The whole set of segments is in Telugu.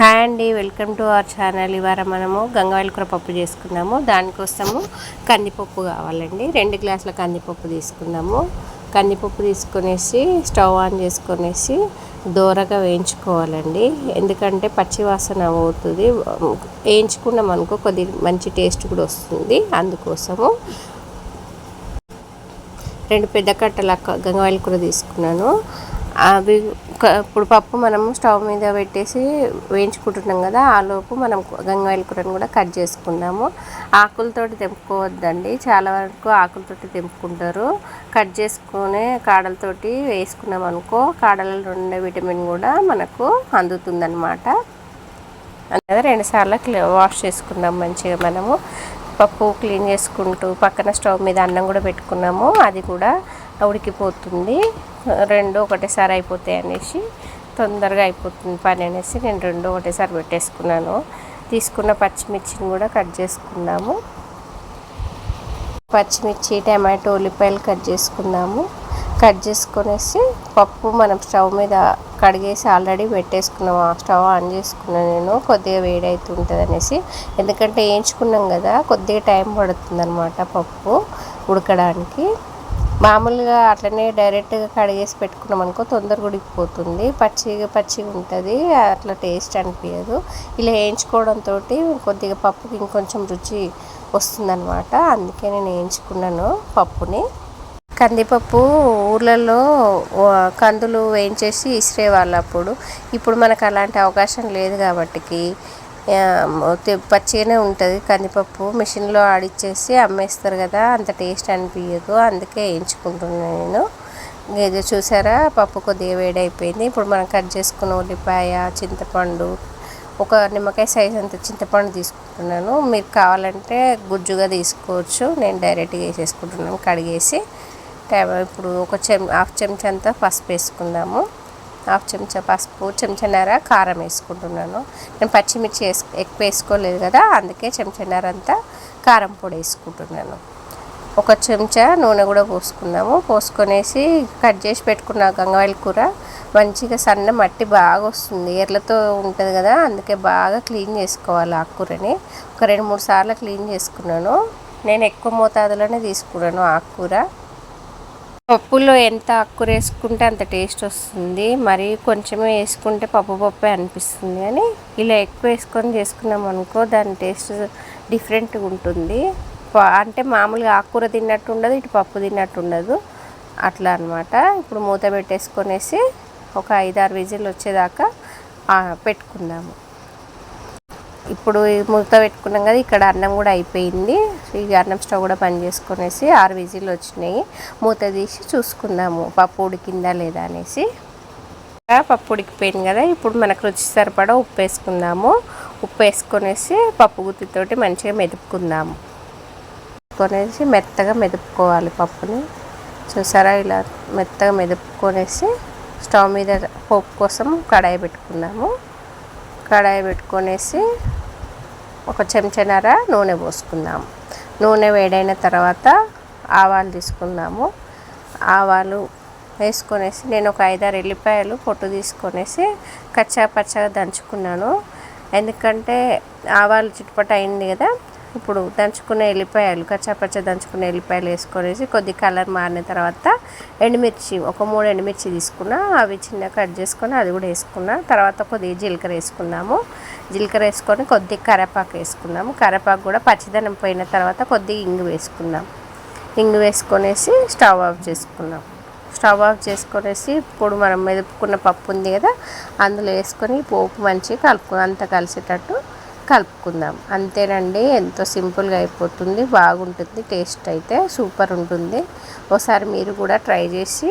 హాయ్ అండి వెల్కమ్ టు అవర్ ఛానల్. ఇవాళ మనము గంగవాయల కూర పప్పు చేసుకున్నాము. దానికోసము కందిపప్పు కావాలండి. రెండు గ్లాసుల కందిపప్పు తీసుకున్నాము. కందిపప్పు తీసుకునేసి స్టవ్ ఆన్ చేసుకునేసి దోరగా వేయించుకోవాలండి. ఎందుకంటే పచ్చివాసన అవుతుంది. వేయించుకున్నాం అనుకో కొద్ది మంచి టేస్ట్ కూడా వస్తుంది. అందుకోసము రెండు పెద్ద కట్టల గంగవాయల కూర తీసుకున్నాను. అవి ఇప్పుడు పప్పు మనము స్టవ్ మీద పెట్టేసి వేయించుకుంటున్నాం కదా ఆ లోపు మనం గంగాయిల కూరను కూడా కట్ చేసుకున్నాము ఆకులతోటి తెంపుకోవద్దండి. చాలా వరకు ఆకులతోటి తెంపుకుంటారు. కట్ చేసుకునే కాడలతోటి వేసుకున్నాం అనుకో కాడలలో ఉండే విటమిన్ కూడా మనకు అందుతుందన్నమాట. అనేది రెండుసార్లు వాష్ చేసుకున్నాం మంచిగా మనము. పప్పు క్లీన్ చేసుకుంటూ పక్కన స్టవ్ మీద అన్నం కూడా పెట్టుకున్నాము. అది కూడా ఉడికిపోతుంది. రెండు ఒకటేసారి అయిపోతాయి అనేసి తొందరగా అయిపోతుంది పని అనేసి నేను రెండు ఒకటేసారి పెట్టేసుకున్నాను. తీసుకున్న పచ్చిమిర్చిని కూడా కట్ చేసుకున్నాము. పచ్చిమిర్చి టమాటో ఉల్లిపాయలు కట్ చేసుకున్నాము. కట్ చేసుకొనేసి పప్పు మనం స్టవ్ మీద కడిగేసి ఆల్రెడీ పెట్టేసుకున్నాము స్టవ్ ఆన్ చేసుకున్నాను నేను. కొద్దిగా వేడి అవుతుంటుంది అనేసి. ఎందుకంటే వేయించుకున్నాం కదా కొద్దిగా టైం పడుతుంది అనమాట పప్పు ఉడకడానికి. మామూలుగా అట్లనే డైరెక్ట్గా కడిగేసి పెట్టుకున్నాం అనుకో తొందరగా ఉడికిపోతుంది. పచ్చిగా పచ్చిగా ఉంటుంది. అట్లా టేస్ట్ అనిపించదు ఇలా వేయించుకోవడంతో కొద్దిగా పప్పుకి ఇంకొంచెం రుచి వస్తుందన్నమాట. అందుకే నేను వేయించుకున్నాను పప్పుని. కందిపప్పు ఊర్లలో కందులు వేయించేసి ఇసిరేవాళ్ళు అప్పుడు. ఇప్పుడు మనకు అలాంటి అవకాశం లేదు కాబట్టికి పచ్చిగానే ఉంటుంది. కందిపప్పు మిషన్లో ఆడిచ్చేసి అమ్మేస్తారు కదా అంత టేస్ట్ అనిపించదు అందుకే వేయించుకుంటున్నాను నేను. ఇది చూసారా? పప్పు కొద్దిగా వేడైపోయింది. ఇప్పుడు మనం కట్ చేసుకున్న ఉల్లిపాయ చింతపండు ఒక నిమ్మకాయ సైజ్ అంత చింతపండు తీసుకుంటున్నాను. మీరు కావాలంటే గుజ్జుగా తీసుకోవచ్చు. నేను డైరెక్ట్గా వేసేసుకుంటున్నాను. కడిగేసి ఇప్పుడు ఒక చెం హాఫ్ చెంచా అంతా పసుపు వేసుకుందాము. హాఫ్ చెంచా పసుపు చెంచాన్నర కారం వేసుకుంటున్నాను. నేను పచ్చిమిర్చి వేసు ఎక్కువ వేసుకోలేదు కదా అందుకే చెంచాన్నర అంతా కారం పొడి వేసుకుంటున్నాను. ఒక చెంచా నూనె కూడా పోసుకున్నాము. పోసుకొనేసి కట్ చేసి పెట్టుకున్న గంగవాయిల కూర మంచిగా సన్న మట్టి బాగా వస్తుంది. ఎర్లతో ఉంటుంది కదా అందుకే బాగా క్లీన్ చేసుకోవాలి ఆకుకూరని ఒక రెండు మూడు సార్లు క్లీన్ చేసుకున్నాను. నేను ఎక్కువ మోతాదులోనే తీసుకున్నాను ఆకుకూర పప్పులో ఎంత ఆకుకూర వేసుకుంటే అంత టేస్ట్ వస్తుంది. మరి కొంచెమే వేసుకుంటే పప్పు పప్పే అనిపిస్తుంది కానీ ఇలా ఎక్కువ వేసుకొని చేసుకున్నాం అనుకో దాని టేస్ట్ డిఫరెంట్గా ఉంటుంది. అంటే మామూలుగా ఆకుకూర తిన్నట్టు ఉండదు ఇటు పప్పు తిన్నట్టు ఉండదు. అట్లా అనమాట ఇప్పుడు మూత పెట్టేసుకొనేసి ఒక ఐదారు విజిల్ వచ్చేదాకా పెట్టుకుందాము. ఇప్పుడు మూత పెట్టుకున్నాం కదా ఇక్కడ అన్నం కూడా అయిపోయింది. ఈ అన్నం స్టవ్ కూడా పని చేసుకునేసి ఆరు విజిల్ వచ్చినాయి. మూత తీసి చూసుకుందాము పప్పు ఉడికిందా లేదా అనేసి. పప్పు ఉడికిపోయింది కదా ఇప్పుడు మనకు రుచి సరిపడా ఉప్పు వేసుకుందాము. ఉప్పు వేసుకొనేసి పప్పు గుత్తితోటి మంచిగా మెదుపుకుందాము. కొనేసి మెత్తగా మెదుపుకోవాలి పప్పుని. చూసారా ఇలా మెత్తగా మెదుపుకొనేసి స్టవ్ మీద పోపు కోసం కడాయి పెట్టుకుందాము. కడాయి పెట్టుకొనేసి ఒక చెంచనర నూనె పోసుకుందాము. నూనె వేడైన తర్వాత ఆవాలు తీసుకుందాము. ఆవాలు వేసుకొనేసి నేను ఒక ఐదారు ఎల్లిపాయలు పొట్టు తీసుకొనేసి కచ్చా పచ్చగా దంచుకున్నాను. ఎందుకంటే ఆవాలు చిట్పట అయింది కదా ఇప్పుడు దంచుకునే ఎల్లిపాయలు కచ్చాపచ్చ దంచుకునే ఎల్లిపాయలు వేసుకొనేసి కొద్ది కలర్ మారిన తర్వాత ఎండుమిర్చి ఒక మూడు ఎండుమిర్చి తీసుకున్నా అవి చిన్న కట్ చేసుకొని అది కూడా వేసుకున్నా. తర్వాత కొద్దిగా జీలకర్ర వేసుకున్నాము. జీలకర్ర వేసుకొని కొద్దిగా కరేపాకు వేసుకున్నాము. కరేపాకు కూడా పచ్చిదనం పోయిన తర్వాత కొద్దిగా ఇంగు వేసుకున్నాం. ఇంగు వేసుకొనేసి స్టవ్ ఆఫ్ చేసుకున్నాం. స్టవ్ ఆఫ్ చేసుకొనేసి ఇప్పుడు మనం మెదుపుకున్న పప్పు ఉంది కదా అందులో వేసుకొని పోపు మంచిగా కలుపుకుని అంతా కలిసేటట్టు కలుపుకుందాం. అంతేనండి ఎంతో సింపుల్గా అయిపోతుంది బాగుంటుంది టేస్ట్ అయితే సూపర్ ఉంటుంది. ఒకసారి మీరు కూడా ట్రై చేసి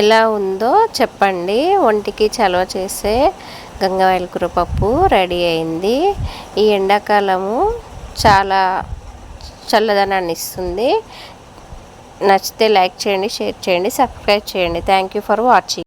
ఎలా ఉందో చెప్పండి. ఒంటికి చలవ చేసే గంగవాయల కూర పప్పు రెడీ అయింది. ఈ ఎండాకాలము చాలా చల్లదనాన్ని ఇస్తుంది. నచ్చితే లైక్ చేయండి షేర్ చేయండి సబ్స్క్రైబ్ చేయండి. Thank you for watching.